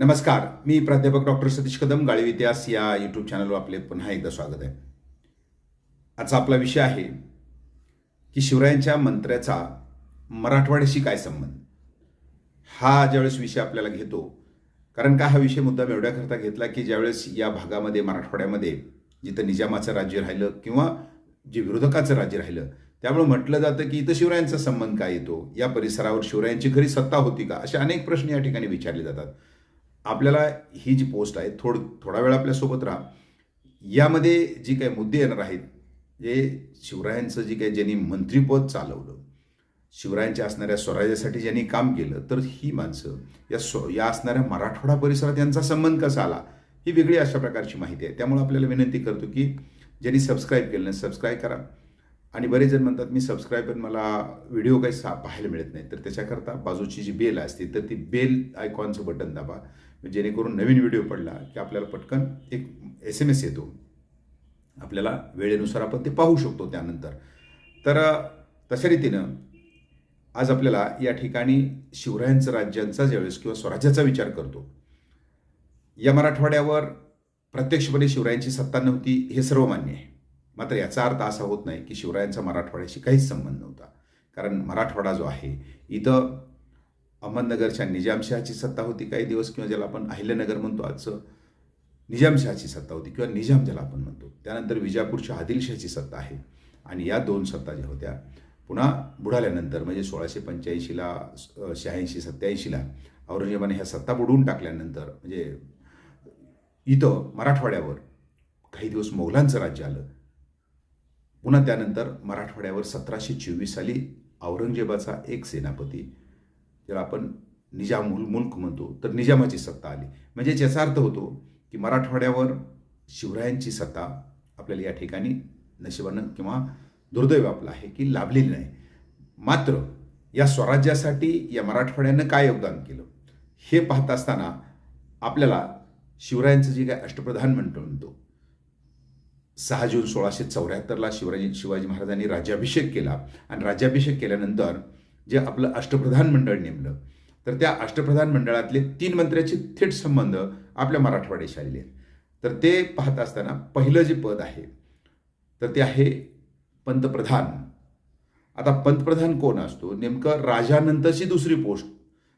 नमस्कार मी प्राध्यापक डॉक्टर सतीश कदम गाळी इतिहास या यूट्यूब चॅनलवर आपले पुन्हा एकदा स्वागत आहे. आजचा आपला विषय आहे की शिवरायांच्या मंत्र्याचा मराठवाड्याशी काय संबंध? हा ज्यावेळेस विषय आपल्याला घेतो कारण का हा विषय मुद्दा एवढ्याकरता घेतला की ज्यावेळेस या भागामध्ये मराठवाड्यामध्ये जिथं निजामाचं राज्य राहिलं किंवा जे विरोधकाचं राज्य राहिलं त्यामुळे म्हटलं जातं की इथं शिवरायांचा संबंध काय येतो? या परिसरावर शिवरायांची खरी सत्ता होती का? असे अनेक प्रश्न या ठिकाणी विचारले जातात. आपल्याला ही जी पोस्ट आहे थोड थोडा वेळ आपल्यासोबत राहा. यामध्ये जी काही मुद्दे येणार आहेत जे शिवरायांचं जी काही ज्यांनी मंत्रिपद चालवलं शिवरायांच्या असणाऱ्या स्वराज्यासाठी ज्यांनी काम केलं तर ही माणसं या स्व या असणाऱ्या मराठवाडा परिसरात यांचा संबंध कसा आला ही वेगळी अशा प्रकारची माहिती आहे. त्यामुळे आपल्याला विनंती करतो की ज्यांनी सबस्क्राईब केलं नाही सबस्क्राईब करा. आणि बरेच जण म्हणतात मी सबस्क्राईब पण मला व्हिडिओ काही सा पाहायला मिळत नाही. तर त्याच्याकरता बाजूची जी बेल असते तर ती बेल आयकॉनचं बटन दाबा. म्हणजे जेणेकरून नवीन व्हिडिओ पडला की आपल्याला पटकन एक एस एम एस येतो. आपल्याला वेळेनुसार आपण ते पाहू शकतो त्यानंतर. तर तशा रीतीनं आज आपल्याला या ठिकाणी शिवरायांचं राज्यांचा ज्यावेळेस किंवा स्वराज्याचा विचार करतो या मराठवाड्यावर प्रत्यक्षपणे शिवरायांची सत्ता नव्हती हे सर्व मान्य आहे. मात्र याचा अर्थ असा होत नाही की शिवरायांचा मराठवाड्याशी काहीच संबंध नव्हता. कारण मराठवाडा जो आहे इथं अहमदनगरच्या निजामशहाची सत्ता होती काही दिवस किंवा ज्याला आपण अहिल्यानगर म्हणतो आजचं निजामशहाची सत्ता होती किंवा निजाम ज्याला आपण म्हणतो. त्यानंतर विजापूरच्या आदिलशहाची सत्ता आहे. आणि या दोन सत्ता ज्या होत्या पुन्हा बुडाल्यानंतर म्हणजे सोळाशे पंच्याऐंशीला शहाऐंशी सत्याऐंशीला औरंगजेबाने ह्या सत्ता बुडवून टाकल्यानंतर म्हणजे इथं मराठवाड्यावर काही दिवस मोगलांचं राज्य आलं. पुन्हा त्यानंतर मराठवाड्यावर सतराशे चोवीस साली औरंगजेबाचा एक सेनापती ज्याला आपण निजाम मुल्क म्हणतो तर निजामाची सत्ता आली. म्हणजे याचा अर्थ होतो की मराठवाड्यावर शिवरायांची सत्ता आपल्याला या ठिकाणी नशिबानं किंवा दुर्दैव आपलं आहे की लाभलेली नाही. मात्र या स्वराज्यासाठी या मराठवाड्यानं काय योगदान केलं? हे पाहत असताना आपल्याला शिवरायांचं जे काय अष्टप्रधान म्हणतो म्हणतो सहा जून सोळाशे चौऱ्याहत्तरला शिवराजी शिवाजी महाराजांनी राज्याभिषेक केला. आणि राज्याभिषेक केल्यानंतर जे आपलं अष्टप्रधान मंडळ नेमलं तर त्या अष्टप्रधान मंडळातले तीन मंत्र्याचे थेट संबंध आपल्या मराठवाड्याशी आलेले आहेत तर ते पाहत असताना पहिलं जे पद आहे तर ते आहे पंतप्रधान. आता पंतप्रधान कोण असतो? नेमकं राजानंतरची दुसरी पोस्ट.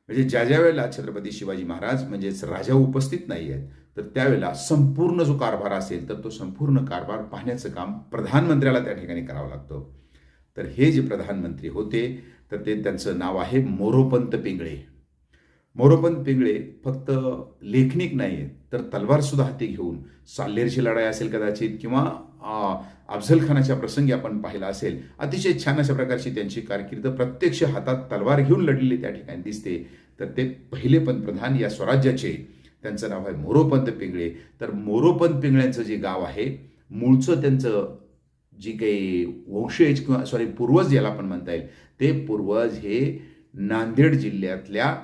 म्हणजे ज्या ज्या वेळेला छत्रपती शिवाजी महाराज म्हणजेच राजा उपस्थित नाही आहेत तर त्यावेळेला संपूर्ण जो कारभार असेल तर तो संपूर्ण कारभार पाहण्याचं काम प्रधानमंत्र्याला त्या ठिकाणी करावं लागतं. तर हे जे प्रधानमंत्री होते तर ते त्यांचं नाव आहे मोरोपंत पिंगळे. मोरोपंत पिंगळे फक्त लेखनिक नाही आहेत तर तलवारसुद्धा हाती घेऊन साल्लेरची लढाई असेल कदाचित किंवा अ, अफझल खानाच्या प्रसंगी आपण पाहिला असेल अतिशय छान अशा प्रकारची त्यांची कारकीर्द प्रत्यक्ष हातात तलवार घेऊन लढलेली त्या ठिकाणी दिसते. तर ते पहिले पंतप्रधान या स्वराज्याचे त्यांचं नाव आहे मोरोपंत पिंगळे. तर मोरोपंत पिंगळ्यांचं जे गाव आहे मूळचं त्यांचं जी काही वंशज किंवा सॉरी पूर्वज ज्याला आपण म्हणता येईल ते पूर्वज हे नांदेड जिल्ह्यातल्या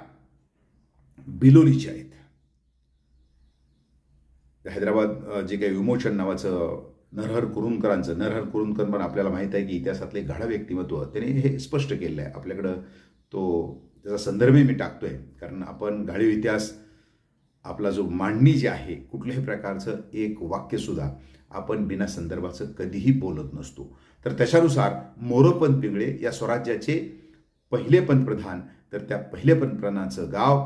बिलोलीचे आहेत. हैदराबाद जे काही विमोचन नावाचं नरहर कुरुंकरांचं नरहर कुरुंकर पण आपल्याला माहीत आहे की इतिहासातले गाढ व्यक्तिमत्व त्याने हे स्पष्ट केलेलं आहे. आपल्याकडं तो त्याचा संदर्भही मी टाकतोय कारण आपण गाळीव इतिहास आपला जो मांडणी जी आहे कुठल्याही प्रकारचं एक वाक्यसुद्धा आपण बिना संदर्भाचं कधीही बोलत नसतो. तर त्याच्यानुसार मोरोपंत पिंगळे या स्वराज्याचे पहिले पंतप्रधान तर त्या पहिले पंतप्रधानाचं गाव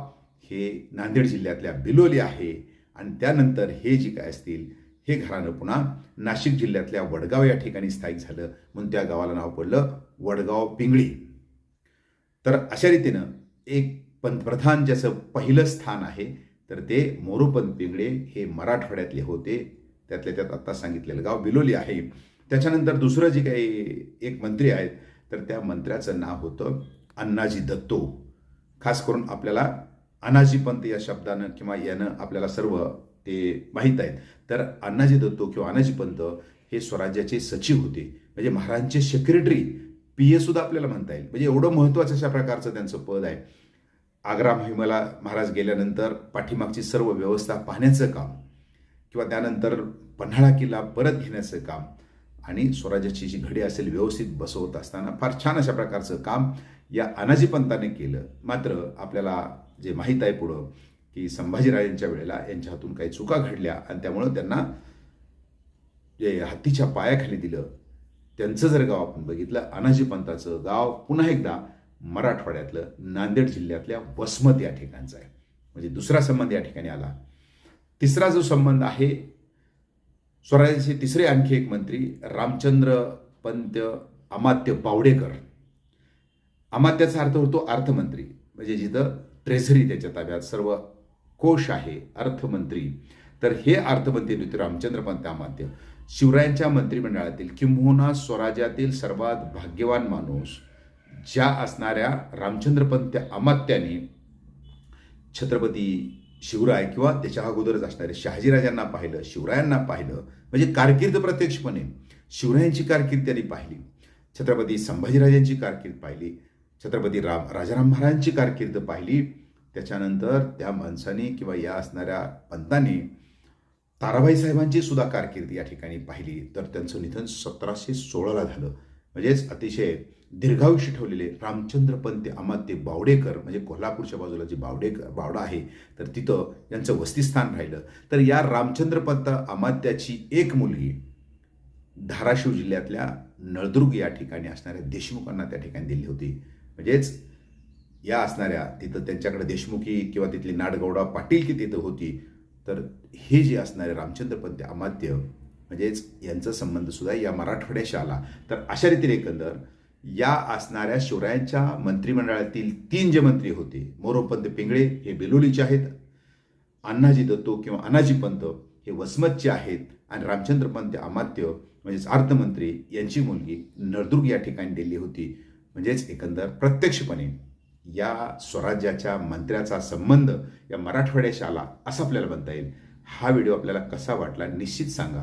हे नांदेड जिल्ह्यातल्या बिलोली आहे. आणि त्यानंतर हे जे काय असतील हे घराणं पुन्हा नाशिक जिल्ह्यातल्या वडगाव या ठिकाणी स्थायिक झालं म्हणून त्या गावाला नाव पडलं वडगाव पिंगळी. तर अशा रीतीनं एक पंतप्रधान ज्याचं पहिलं स्थान आहे तर ते मोरोपंत पिंगळे हे मराठवाड्यातले होते. त्यातल्या त्यात आत्ता सांगितलेलं गाव बिलोली आहे. त्याच्यानंतर दुसरं जे काही एक मंत्री आहेत तर त्या मंत्र्याचं नाव होतं अण्णाजी दत्तो. खास करून आपल्याला अनाजी पंत या शब्दानं किंवा यानं आपल्याला सर्व ते माहीत आहेत. तर अण्णाजी दत्तो किंवा अनाजी पंत हे स्वराज्याचे सचिव होते. म्हणजे महाराजांचे सेक्रेटरी पी ए सुद्धा आपल्याला म्हणता येईल. म्हणजे एवढं महत्त्वाचं अशा प्रकारचं त्यांचं पद आहे. आग्रा मोहिमेला महाराज गेल्यानंतर पाठीमागची सर्व व्यवस्था पाहण्याचं काम. किंवा त्यानंतर पन्हाळा किल्ला परत घेण्याचं काम आणि स्वराज्याची जी घडी असेल व्यवस्थित बसवत असताना फार छान अशा प्रकारचं काम या अनाजी पंताने केलं. मात्र आपल्याला जे माहीत आहे पुढं की संभाजीराजांच्या वेळेला यांच्या हातून काही चुका घडल्या आणि त्यामुळं त्यांना जे हत्तीच्या पायाखाली दिलं त्यांचं जर गाव आपण बघितलं अनाजी पंताचं गाव पुन्हा एकदा मराठवाड्यातलं नांदेड जिल्ह्यातल्या वसमत या ठिकाणचं आहे. म्हणजे दुसरा संबंध या ठिकाणी आला. तिसरा जो संबंध आहे स्वराज्याचे तिसरे आणखी एक मंत्री रामचंद्र पंत अमात्य बावडेकर. अमात्याचा अर्थ होतो अर्थमंत्री. म्हणजे जिथं ट्रेझरी त्याच्या ताब्यात सर्व कोश आहे अर्थमंत्री. तर हे अर्थमंत्री होते रामचंद्र पंत अमात्य. शिवरायांच्या मंत्रिमंडळातील किंबहुना स्वराज्यातील सर्वात भाग्यवान माणूस ज्या असणाऱ्या रामचंद्रपंत अमात्याने छत्रपती शिवराय किंवा त्याच्या अगोदरच असणारे शहाजीराजांना पाहिलं शिवरायांना पाहिलं म्हणजे कारकीर्द प्रत्यक्षपणे शिवरायांची कारकीर्द त्यांनी पाहिली. छत्रपती संभाजीराजांची कारकीर्द पाहिली. छत्रपती राम राजाराम महाराजांची कारकीर्द पाहिली. त्याच्यानंतर त्या माणसाने किंवा या असणाऱ्या पंतांनी ताराबाई साहेबांची सुद्धा कारकीर्द या ठिकाणी पाहिली. तर त्यांचं निधन सतराशे सोळाला झालं. म्हणजेच अतिशय दीर्घायुष्य ठेवलेले रामचंद्र पंत अमात्य बावडेकर म्हणजे कोल्हापूरच्या बाजूला जे बावडेकर बावडा आहे तर तिथं यांचं वस्तीस्थान राहिलं. तर या रामचंद्र पंत अमात्याची एक मुलगी धाराशिव जिल्ह्यातल्या नळदुर्ग या ठिकाणी असणाऱ्या देशमुखांना त्या ठिकाणी दिली होती. म्हणजेच या असणाऱ्या तिथं त्यांच्याकडे देशमुखी किंवा तिथली नाडगौडा पाटील की तिथं होती. तर हे जे असणारे रामचंद्र पंत अमात्य म्हणजेच यांचा संबंधसुद्धा या मराठवाड्याशी आला. तर अशा रीतीने एकंदर या असणाऱ्या शिवरायांच्या मंत्रिमंडळातील तीन जे मंत्री होते मोरोपंत पिंगळे हे बेलोलीचे आहेत अण्णाजी दत्तो किंवा अनाजी पंत हे वसमतचे आहेत आणि रामचंद्र पंत अमात्य म्हणजेच अर्थमंत्री यांची मुलगी नळदुर्ग या ठिकाणी दिली होती. म्हणजेच एकंदर प्रत्यक्षपणे या स्वराज्याच्या मंत्र्याचा संबंध या मराठवाड्याशी आला असं आपल्याला म्हणता येईल. हा व्हिडिओ आपल्याला कसा वाटला निश्चित सांगा.